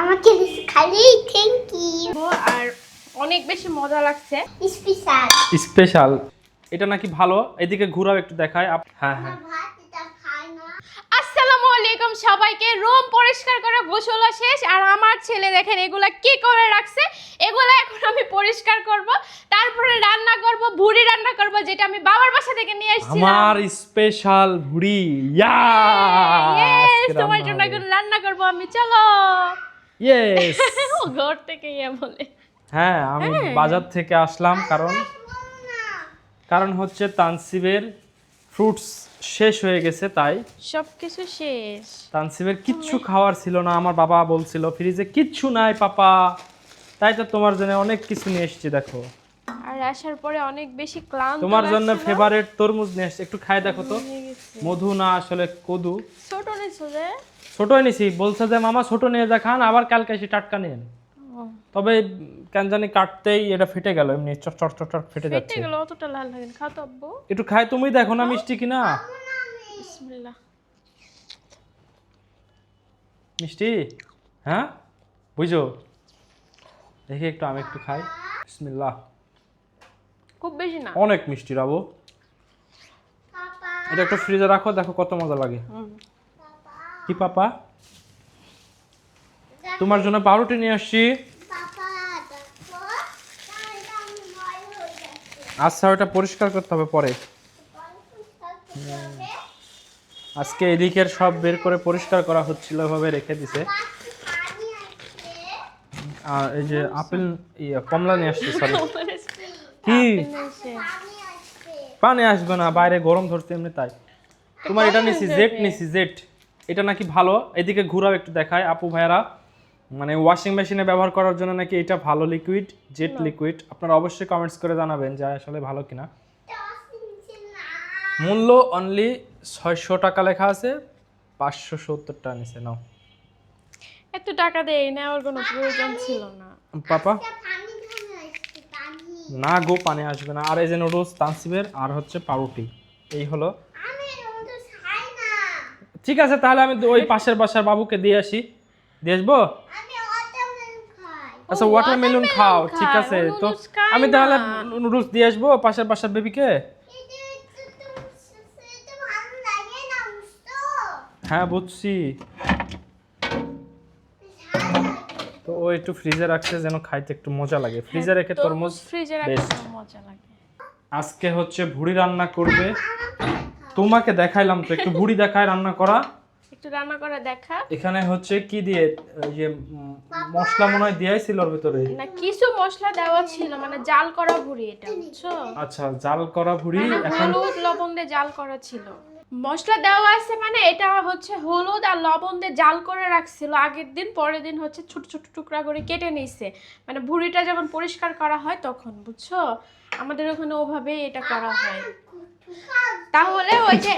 আমাকে দিস খালি thank you আর অনেক বেশি মজা লাগছে। স্পেশাল স্পেশাল এটা নাকি ভালো? এদিকে ঘুরাও একটু দেখায়। হ্যাঁ হ্যাঁ। ভাত এটা খায় না। আসসালামু আলাইকুম সবাইকে। রুম পরিষ্কার করে গোসলও শেষ। আর আমার ছেলে দেখেন এগুলা কি করে রাখছে? এগুলা এখন আমি পরিষ্কার করব। তারপরে রান্না করব ভুড়ি রান্না করব যেটা আমি বাবার বাসা থেকে নিয়ে এসেছিলাম। আমার স্পেশাল ভুড়ি। ইয়া তোমার জন্য এখন রান্না করব আমি। চলো! ইয়েস ও ঘর থেকে ইয়া বলে। হ্যাঁ আমি বাজার থেকে আসলাম কারণ কারণ হচ্ছে তানসিবের ফ্রুটস শেষ হয়ে গেছে তাই সবকিছু শেষ। তানসিবের কিচ্ছু খাওয়ার ছিল না আমার বাবা বলছিল ফ্রিজে কিচ্ছু নাই পাপা। তাই তো তোমার জন্য অনেক কিছু নিয়ে এসেছি দেখো। আর আসার পরে অনেক বেশি ক্লান্ত তোমার জন্য ফেভারিট তরমুজ নিয়ে একটু খাই দেখো তো। মধু না আসলে কদু। ছোট নিছো যে? ছোট এনেছি। বলছে যে মামা ছোট নিয়ে যা খান আবার কালকে এসে টাটকা ও, তবে কেন জানি কাটতেই এটা ফেটে গেল এমনি চট চট চট চট ফেটে ফেটে গেল অতটা লাল লাগে না। খাও তো আব্বু। একটু খাই তুমি দেখো না মিষ্টি কিনা। বিসমিল্লাহ। মিষ্টি? হ্যাঁ? বুঝো। দেখি একটু আমি একটু খাই। বিসমিল্লাহ। খুব বেশি না। অনেক মিষ্টি রাবো। পাপা। এটা একটু ফ্রিজে রাখো দেখো কত মজা লাগে। কি পাপা? তোমার জন্য পাউরুটি নিয়ে আসছি। আচ্ছা ওটা পরিষ্কার করতে হবে পরে। আজকে এদিকের সব বের করে পরিষ্কার করা হচ্ছিল এভাবে রেখে দিছে। আর এই যে আপেল ইয়ে কমলা নিয়ে আসছে সরি কি? পানি আসবে না বাইরে গরম ধরছে এমনি তাই। তোমার এটা নিছি জেট নিছি জেট। এটা নাকি ভালো? এদিকে ঘুরাও একটু দেখায় আপু ভাইয়ারা। মানে ওয়াশিং মেশিনে ব্যবহার করার জন্য নাকি এটা ভালো লিকুইড জেট লিকুইড আপনারা অবশ্যই কমেন্টস করে জানাবেন যে আসলে ভালো কিনা। মূল্য অনলি ছয়শো টাকা লেখা আছে পাঁচশো সত্তর টাকা নিচে নাও। এত টাকা দেয় নেওয়ার কোনো প্রয়োজন ছিল না। পাপা পানি ঢালা আসছে পানি না গো পানি আসবে না। আর এই যে নুডলস তানসিবের আর হচ্ছে পাউরুটি। এই হলো। আমি রোদ খাই না। ঠিক আছে তাহলে আমি ওই পাশের বাসার বাবুকে দিয়ে আসি। দিয়ে আসব? আচ্ছা ওয়াটারমেলন খাও ঠিক আছে। তো আমি তাহলে নুডলস দিয়ে আসব পাশের বাসার বেবিকে? হ্যাঁ বুঝছি। তো ও একটু ফ্রিজে রাখছে যেন খাইতে একটু মজা লাগে। ফ্রিজে রেখে তরমুজ ফ্রিজে রাখতে মজা লাগে। আজকে হচ্ছে ভুড়ি রান্না করবে। তোমাকে দেখাইলাম তো একটু ভুড়ি দেখায় রান্না করা। একটু রান্না করে দেখা। এখানে হচ্ছে কি দিয়ে যে মশলা মনে হয় দিয়াই ছিল ওর ভিতরে? না কিছু মশলা দেওয়া ছিল মানে জাল করা ভুড়ি এটা বুঝছ? আচ্ছা জাল করা ভুড়ি মানে এখন হলুদ লবণ দিয়ে জাল করা ছিল। মশলা দেওয়া আছে মানে এটা হচ্ছে হলুদ আর লবণ দিয়ে জাল করে রাখছিল। আগের দিন পরের দিন হচ্ছে ছোট ছোট টুকরা করে কেটে নিছে। মানে ভুড়িটা যখন পরিষ্কার করা হয় তখন বুঝছ? আমাদের ওখানে ওভাবে এটা করা হয়। তাহলে ওই যে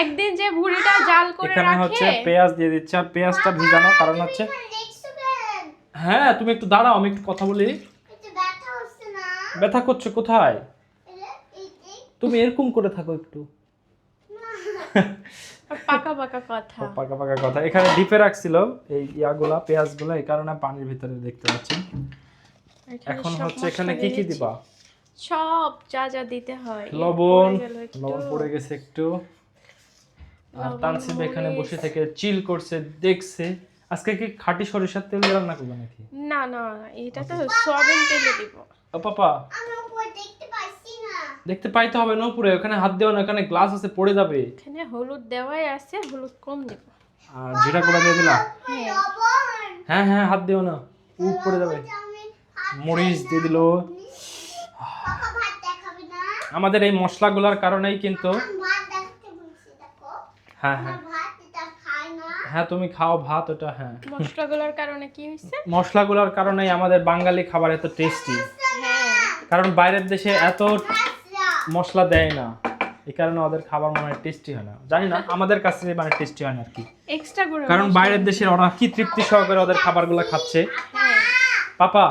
একদিন যে ভুড়িটা জাল করে এখানে হচ্ছে পেঁয়াজ দিয়ে দিচ্ছে। আর পেঁয়াজটা ভিজানো কারণ হচ্ছে হ্যাঁ তুমি একটু দাঁড়াও আমি একটু কথা বলি। ব্যথা হচ্ছে না? ব্যথা করছ কোথায়? তুমি এরকম করে থাকো একটু। পাকা পাকা কথা। পাকা পাকা কথা। এখানে ডিপে রাখছিল এই ইয়াগুলা পেঁয়াজগুলা এই কারণে পানির ভিতরে দেখতে পাচ্ছেন। এখানে হচ্ছে এখানে কি কি দিবা? সব যা যা দিতে হয় লবণ। লবণ পড়ে গেছে একটু। আর তানসিব এখানে বসে থেকে চিল করছে দেখছে। আজকে কি খাঁটি সরিষার তেল দিয়ে রান্না করবে নাকি? না না এটা তো সয়াবিন তেলে দিব। ও পাপা। আমি উপরে দেখতে পাচ্ছি দেখতে পাইতে হবে না উপরে ওখানে হাত দেওয়া না ওখানে গ্লাস আছে পড়ে যাবে। এখানে হলুদ দেওয়াই আছে হলুদ কম দেব। আর জিরা গুঁড়া দিয়ে দিলা? হ্যাঁ। হ্যাঁ হ্যাঁ হাত দিও না উপ পড়ে যাবে। মরিচ দিয়ে দিলো। আমাদের এই মশলাগুলোর কারণেই কিন্তু হ্যাঁ হ্যাঁ। হ্যাঁ তুমি খাও ভাত ওটা হ্যাঁ। মশলাগুলোর কারণে কি হয়েছে মশলাগুলোর কারণেই আমাদের বাঙালি খাবার এত টেস্টি হ্যাঁ। কারণ বাইরের দেশে এত মশলা দেয় না। এই কারণে ওদের খাবার মানে টেস্টি হয় না। জানি না আমাদের কাছে মানে টেস্টি হয় না আর কি। এক্সট্রা করে কারণ বাইরের দেশের ওরা কি তৃপ্তি সহকারে ওদের খাবারগুলো খাচ্ছে। হ্যাঁ পাপা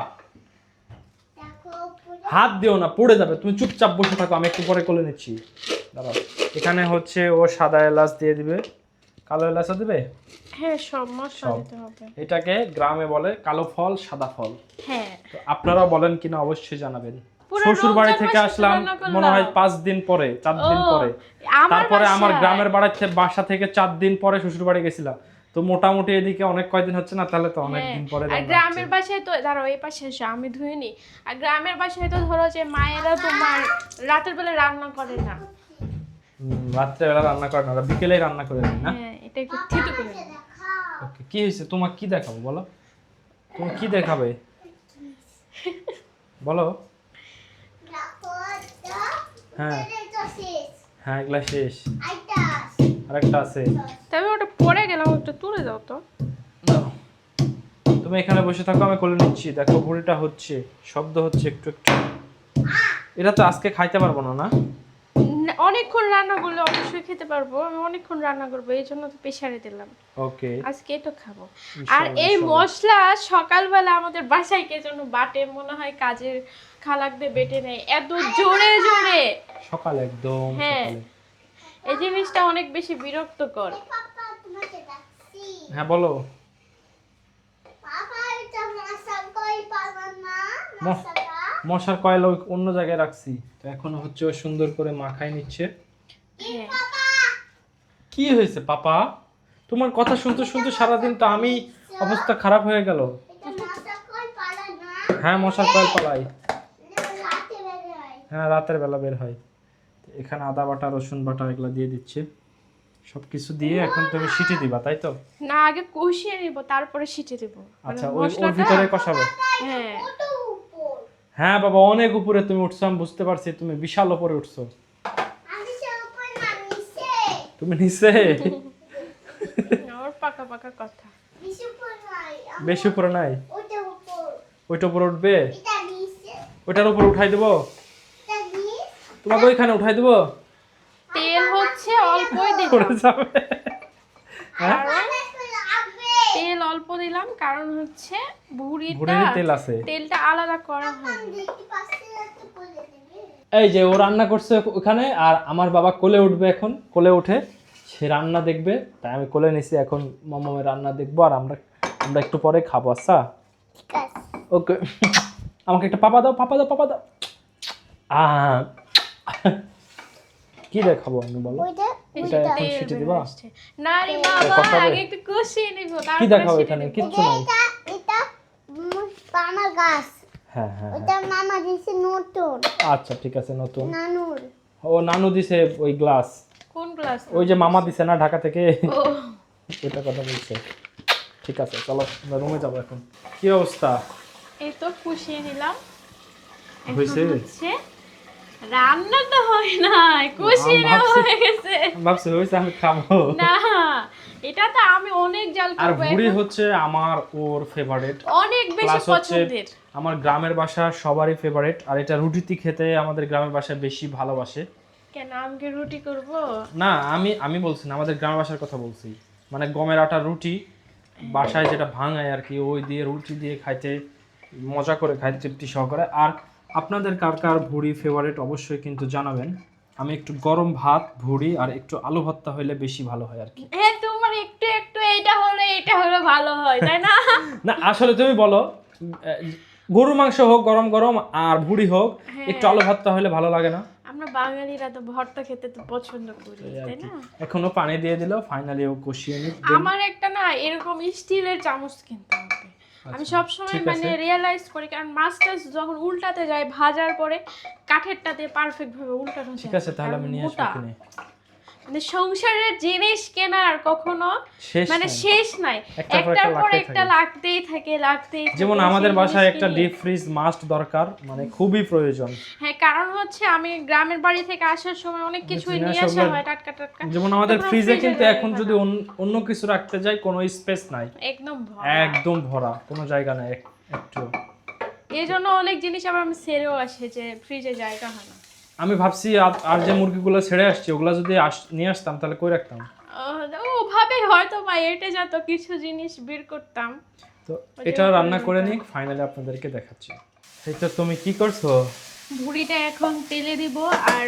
হাত দিও না পড়ে যাবে। তুমি চুপচাপ বসে থাকো আমি একটু পরে কোলে নিচ্ছি। দাঁড়াও এখানে হচ্ছে ও সাদা এলাচ দিয়ে দিবে। কালো এলাচও দিবে? হ্যাঁ সব মশলা দিতে হবে। এটাকে গ্রামে বলে কালো ফল সাদা ফল। হ্যাঁ। তো আপনারা বলেন কিনা অবশ্যই জানাবেন। শ্বশুর বাড়ি থেকে আসলাম মনে হয় পাঁচ দিন পরে চার দিন পরে। তারপরে আমার গ্রামের বাড়ি থেকে বাসা থেকে চার দিন পরে শ্বশুর বাড়ি গেছিলাম। তো মোটামুটি এদিকে অনেক কয়দিন হচ্ছে না তাহলে তো অনেক হ্যাঁ, দিন পরে আর গ্রামের বাসায় তো ধরো এই পাশে এসো আমি ধুইনি। আর গ্রামের বাসায় তো ধরো যে মায়েরা তোমার রাতের বেলা রান্না করে না। হুম, রাত্রেবেলা রান্না করে না ওরা বিকেলেই রান্না করে না? হ্যাঁ এটা একটু থিতু করে ওকে কি হয়েছে? তোমার কি দেখাবো বলো? তুমি কি দেখাবে? বলো। হ্যাঁ। হ্যাঁ এগুলা শেষ। আরেকটা আছে। তবে ওটা পড়ে গেলাম একটু তুলে দাও তো। তুমি এখানে বসে থাকো আমি কোলে নিচ্ছি। দেখো ভুড়িটা হচ্ছে শব্দ হচ্ছে একটু একটু। এটা তো আজকে খাইতে পারব না না? অনেকক্ষণ রান্না করলে অবশ্যই খেতে পারব। আমি অনেকক্ষণ রান্না করব এই জন্য তো প্রেশারে দিলাম। ওকে। আজকে তো খাব। আর এই মশলা সকালবেলা আমাদের বাসায় কে জন্য বাটে মনে হয় কাজের খালাক দিয়ে বেটে নেয় এত জোরে জোরে। সকালে একদম হ্যাঁ। এই জিনিসটা অনেক বেশি বিরক্তকর। হ্যাঁ বলো। মশার কয়েল অন্য জায়গায় রাখছি। তো এখন হচ্ছে ও সুন্দর করে মাখায় নিচ্ছে। হ্যাঁ। কি হয়েছে পাপা? তোমার কথা শুনতে শুনতে সারাদিন তো আমি অবস্থা খারাপ হয়ে গেল। হ্যাঁ মশার কয়েল পালাই। হয় রাতের বেলা বের হয়। এখানে আদা বাটা রসুন বাটা এগুলো দিয়ে দিচ্ছে। সব কিছু দিয়ে এখন তুমি সিটি দিবা তাই তো? না আগে কষিয়ে নিব তারপরে সিটে দেব। আচ্ছা ওই ওর ভিতরে কষাবে? হ্যাঁ। হ্যাঁ বাবা অনেক উপরে তুমি উঠছো আমি বুঝতে পারছি তুমি বিশাল উপরে উঠছো। তুমি নিচে? ওর পাকা পাকা কথা। বেশি উপর নাই? আমি- বেশি উপরে। নাই ওটা উপর ওইটা উপরে উঠবে ওইটার উপর উঠাই দেবো? তোমাকে ওইখানে উঠাই দেবো? তেল হচ্ছে অল্পই দিলাম। পড়ে যাবে। হ্যাঁ? তেল অল্প দিলাম কারণ হচ্ছে ভুড়িটা তেল আছে। তেলটা আলাদা করা হয় এই যে ও রান্না করছে ওখানে আর আমার বাবা কোলে উঠবে এখন কোলে উঠে সে রান্না দেখবে। তাই আমি কোলে নিছি এখন মামামের রান্না দেখব আর আমরা আমরা একটু পরে খাব আচ্ছা? ঠিক আছে। ওকে। আমাকে একটা পাপা দাও পাপা দাও পাপা দাও। আহ কি দেখাবো আমি বলো? এটা এখন সিটি দিবা? না রে বাবা আগে একটু কষিয়ে নিব কি দেখাবো এখানে। কিচ্ছু নাই। এটা এটা পানা গাছ। হ্যাঁ হ্যাঁ হ্যাঁ। ওটা মামা দিছে নতুন। আচ্ছা ঠিক আছে নতুন। নানুর। ও নানু দিছে ওই গ্লাস। কোন ক্লাস ওই যে মামা দিছে না ঢাকা থেকে? ও। ওইটা কথা বলছে। ঠিক আছে চলো আমরা রুমে যাব এখন। কি অবস্থা? এই তো কষিয়ে নিলাম। হয়েছে? রান্না তো হয় নাই কষিয়ে নেওয়া হয়ে গেছে। ভাবছি হয়েছে আমি খাব। না এটা তো আমি অনেক জাল আর ভুড়ি হচ্ছে আমার ওর ফেভারিট অনেক বেশি পছন্দের। আমার গ্রামের বাসা সবারই ফেভারিট আর এটা রুটিতে খেতে আমাদের গ্রামের বাসায় বেশি ভালোবাসে। কেন আমাকে রুটি করব? না আমি আমি বলছি না আমাদের গ্রামের বাসার কথা বলছি। মানে গমের আটা রুটি বাসায় যেটা ভাঙায় আর কি ওই দিয়ে রুটি দিয়ে খাইতে মজা করে খাইতে তৃপ্তি সহকারে। আর আপনাদের কার কার ভুড়ি ফেভারিট অবশ্যই কিন্তু জানাবেন। আমি একটু গরম ভাত ভুড়ি আর একটু আলু ভর্তা হইলে বেশি ভালো হয় আর কি। হ্যাঁ তোমার একটু একটু এটা হলে এটা হলে ভালো হয় তাই না? না আসলে তুমি বলো গরুর মাংস হোক গরম গরম আর ভুড়ি হোক একটু আলু ভর্তা হলে ভালো লাগে না? আমরা বাঙালিরা তো ভর্তা খেতে তো পছন্দ করি তাই না? এখনও পানি দিয়ে দিল ফাইনালি ও কষিয়ে নিক আমার একটা না এরকম স্টিলের চামচ কিনতে হবে। আমি আচ্ছা, সব সময় মানে রিয়ালাইজ করি কারণ মাস্টার্স যখন উল্টাতে যায় ভাজার পরে কাঠেরটাতে পারফেক্ট ভাবে উল্টানো ঠিক আছে তাহলে আমি নিয়ে আসব মানে সংসারের জিনিস কেনার কখনো মানে। শেষ নাই। একটার পর একটা লাগতেই থাকে। লাগতেই যেমন আমাদের বাসায় একটা ডিপ ফ্রিজ মাস্ট দরকার মানে খুবই প্রয়োজন। হ্যাঁ কারণ হচ্ছে আমি গ্রামের বাড়ি থেকে আসার সময় অনেক কিছুই নিয়ে আসা হয় টাটকা টাটকা। যেমন আমাদের ফ্রিজে কিন্তু এখন যদি অন্য- অন্য কিছু রাখতে যাই কোনো স্পেস নাই। একদম ভরা। একদম ভরা কোনো জায়গা নাই একটু। এই জন্য অনেক জিনিস আবার আমি সেরেও আসে যে ফ্রিজে জায়গা হয় না। আমি ভাবছি আর- আর যে মুরগিগুলো ছেড়ে আসছে ওগুলো যদি নিয়ে আসতাম তাহলে কই রাখতাম? ও ভাবে হয়তো বা এটা যত কিছু জিনিস বের করতাম। তো এটা রান্না করে নিক ফাইনালি আপনাদেরকে দেখাচ্ছি। এই তো তুমি কি করছ? ভুড়িটা এখন তেলে দিব আর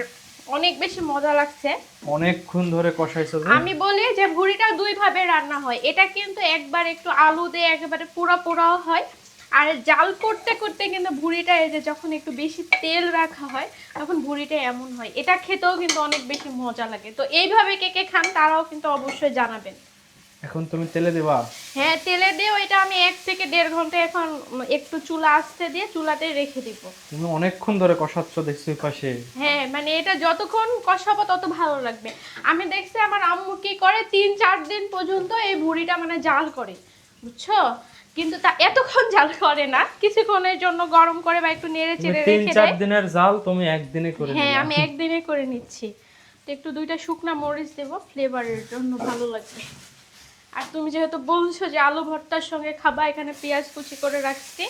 অনেক বেশি মজা লাগছে। অনেকক্ষণ ধরে কষাইছো আমি বলি যে ভুড়িটা দুই ভাবে রান্না হয়। এটা কিন্তু একবার একটু আলু দিয়ে একেবারে পুরো পোড়াও হয় আর জাল করতে করতে কিন্তু ভুড়িটা এই যে যখন একটু বেশি তেল রাখা হয় তখন ভুড়িটা এমন হয়। এটা খেতেও কিন্তু অনেক বেশি মজা লাগে। তো এইভাবে কে কে খান তারাও কিন্তু অবশ্যই জানাবেন। এখন তুমি তেলে দেবা? হ্যাঁ তেলে দিয়েও এটা আমি এক থেকে দেড় ঘণ্টা এখন একটু চুলা আসতে দিয়ে চুলাতে রেখে দিব। তুমি অনেকক্ষণ ধরে কষাচ্ছ দেখছি পাশে। হ্যাঁ মানে এটা যতক্ষণ কষাবো তত ভালো লাগবে। আমি দেখছি আমার আম্মু কি করে তিন চার দিন পর্যন্ত এই ভুড়িটা মানে জাল করে। বুঝছ? কিন্তু তা এতক্ষণ জাল করে না। কিছুক্ষণের জন্য গরম করে বা একটু নেড়ে চেড়ে তিন রেখে চার দিনের জাল তুমি একদিনে করে হ্যাঁ। আমি একদিনে করে নিচ্ছি। তো একটু দুইটা শুকনা মরিচ দেবো ফ্লেভারের জন্য ভালো লাগবে। আর তুমি যেহেতু বলছো যে আলু ভর্তার সঙ্গে খাবা এখানে পেঁয়াজ কুচি করে রাখছি।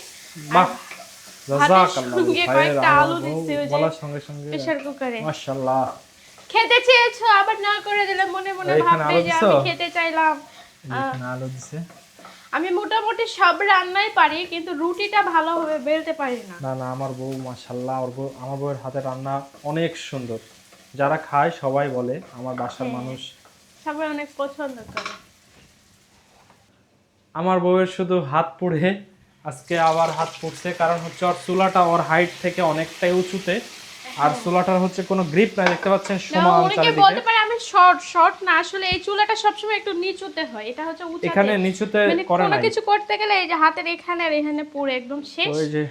বাহ সঙ্গে কয়েকটা আলু বউ ওই যে বলার সঙ্গে সঙ্গে। প্রেশার কুকারে। মাশাআল্লাহ। খেতে চেয়েছো আবার না করে দিলে মনে মনে ভাববে যে আমি খেতে চাইলাম। আলু দিছে। আমি মোটামুটি সব রান্নাই পারি কিন্তু রুটিটা ভালোভাবে বেলতে পারি না। না না আমার বউ মাশাআল্লাহ আমার বউ আমার বউয়ের হাতে রান্না অনেক সুন্দর। যারা খায় সবাই বলে আমার বাসার হ্যাঁ। মানুষ। সবাই অনেক পছন্দ করে। আমার বউয়ের শুধু হাত পুড়ে আজকে আবার হাত পুড়ছে কারণ হচ্ছে ওর চুলাটা ওর হাইট থেকে অনেকটাই উঁচুতে। আর চুলাটার হচ্ছে কোনো গ্রিপ নাই দেখতে পাচ্ছেন না, সমান চারিদিকে। বলতে পারে আমি শর্ট শর্ট না আসলে এই চুলাটা সবসময় একটু নিচুতে হয় এটা হচ্ছে উঁচাতে এখানে নিচুতে মানে করে নাই। কিছু করতে গেলে এই যে হাতের এখানে আর এখানে পুরো একদম শেষ। ওই যে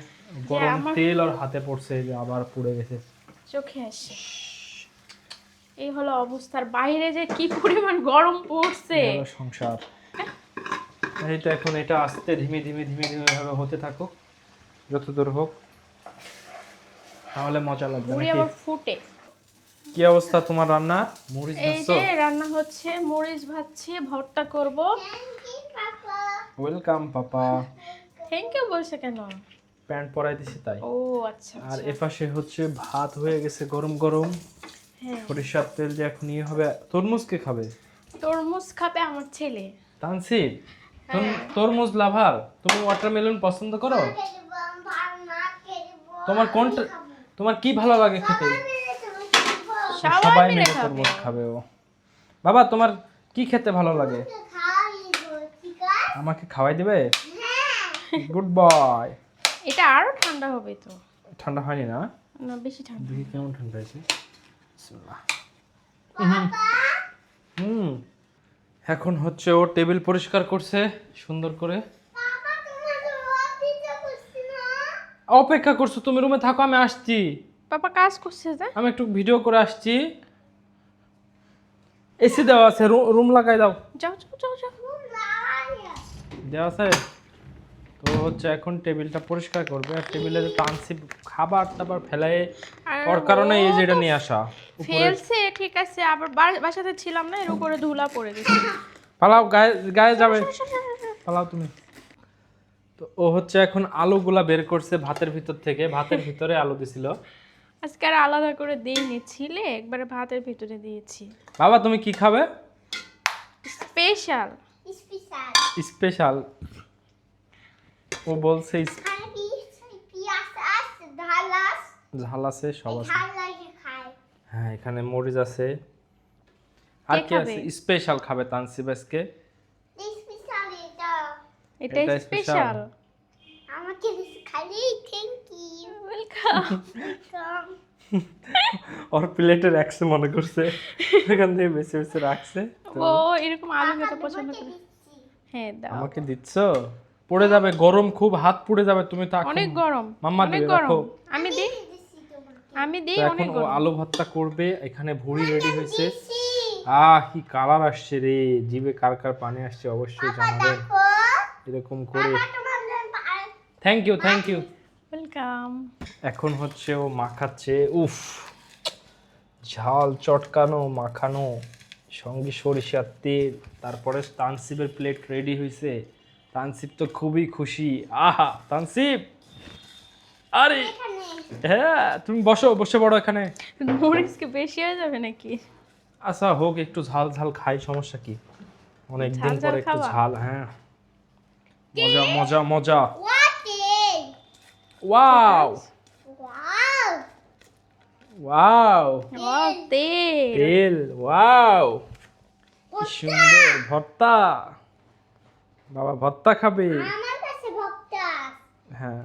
গরম তেল ওর হাতে পড়ছে যে আবার পুড়ে গেছে। চোখে আসে। এই হলো অবস্থার বাইরে যে কি পরিমাণ গরম পড়ছে। সংসার। এই তো এখন এটা আস্তে ধীমে ধীমে ধীমে ধীমে ভাবে হতে থাকুক যতদূর হোক। তাহলে মজা লাগবে নাকি? আবার ফুটে। কি অবস্থা তোমার রান্না? মরিচ এই যে রান্না হচ্ছে মরিচ ভাজছি ভর্তা করব। Welcome papa. থ্যাংক ইউ বলছে কেন? প্যান্ট পরাই দিছি তাই। ও আচ্ছা আর আচ্ছা। এপাশে হচ্ছে ভাত হয়ে গেছে গরম গরম। হ্যাঁ। সরিষার তেল যে এখন ইয়ে হবে। তরমুজ কে খাবে? তরমুজ খাবে আমার ছেলে। তানসির হ্যাঁ। তরমুজ লাভার। তুমি ওয়াটারমেলন পছন্দ করো? তোমার কোনটা তোমার কি ভালো লাগে খেতে? সবাই মিলে। তরমুজ খাবে। ও। বাবা তোমার কি খেতে ভালো লাগে? আমাকে খাওয়াই দেবে? Good boy. এটা আরও ঠান্ডা হবে তো। ঠান্ডা হয়নি না? না বেশি ঠান্ডা দেখি কেমন ঠান্ডা হয়েছে। হুম। এখন হচ্ছে ও টেবিল পরিষ্কার করছে সুন্দর করে। অপেক্ষা করছ তুমি রুমে থাকো আমি আসছি। পাপা কাজ করছে যে। আমি একটু ভিডিও করে আসছি। এসি দেওয়া আছে রুম লাগাই দাও। যাও যাও যাও যাও। দেওয়া আছে? তো হচ্ছে এখন টেবিলটা পরিষ্কার করবে আর টেবিলে টানসি খাবার টাবার আর ওর কারণে এই যেটা নিয়ে আসা। ফেলছে ঠিক আছে আবার বাসাতে ছিলাম না এর উপরে ধুলা পড়ে গেছে। পালাও গায়ে গায়ে যাবে। পালাও তুমি। তো ও হচ্ছে এখন আলুগুলা বের করছে ভাতের ভিতর থেকে ভাতের ভিতরে আলু দিছিল। আজকে আর আলাদা করে দিইনি ছিলে একবারে ভাতের ভিতরে দিয়েছি। বাবা তুমি কি খাবে? স্পেশাল। স্পেশাল। ও বলছে ঝাল আছে। সব আছে। হ্যাঁ এখানে মরিচ আছে। আর কি আছে? স্পেশাল খাবে তানসিব আজকে। এটা স্পেশাল। আমাকে খালি থ্যাংক ইউ ওয়েলকাম ওর প্লেটের একশো মনে করছে। এখান থেকে বেছে বেছে রাখছে ও এরকম আলু খেতে পছন্দ করে। হ্যাঁ দাও। আমাকে দিচ্ছ? পড়ে যাবে গরম খুব হাত পুড়ে যাবে তুমি তো অনেক গরম মাম্মা দিবে, রাখো। আমি দিই? আমি দিই অনেক এখন গরম। আলু ভর্তা করবে এখানে ভুড়ি রেডি হয়েছে। আহ কি কালার আসছে রে। জিভে কার কার পানি আসছে অবশ্যই জানাবেন এরকম করে। Thank you thank you welcome এখন হচ্ছে ও মাখাচ্ছে উফ ঝাল চটকানো মাখানো সঙ্গে সরিষার তেল তারপরে তানসিপের প্লেট রেডি হয়েছে তানসিপ তো খুবই খুশি। আহা তানসিপ! আরে! হ্যাঁ তুমি বসো বসে পড়ো এখানে। মরিচ কি বেশি হয়ে যাবে নাকি? আচ্ছা হোক একটু ঝাল ঝাল খাই সমস্যা কি? অনেক দিন ঝাল ঝাল পরে একটু ঝাল হ্যাঁ। মজা মজা মজা। What is? Wow Wow! Wow wow তেল তেল ওয়াও কি সুন্দর ভর্তা। বাবা ভর্তা খাবে। আমার কাছে ভক্তা হ্যাঁ।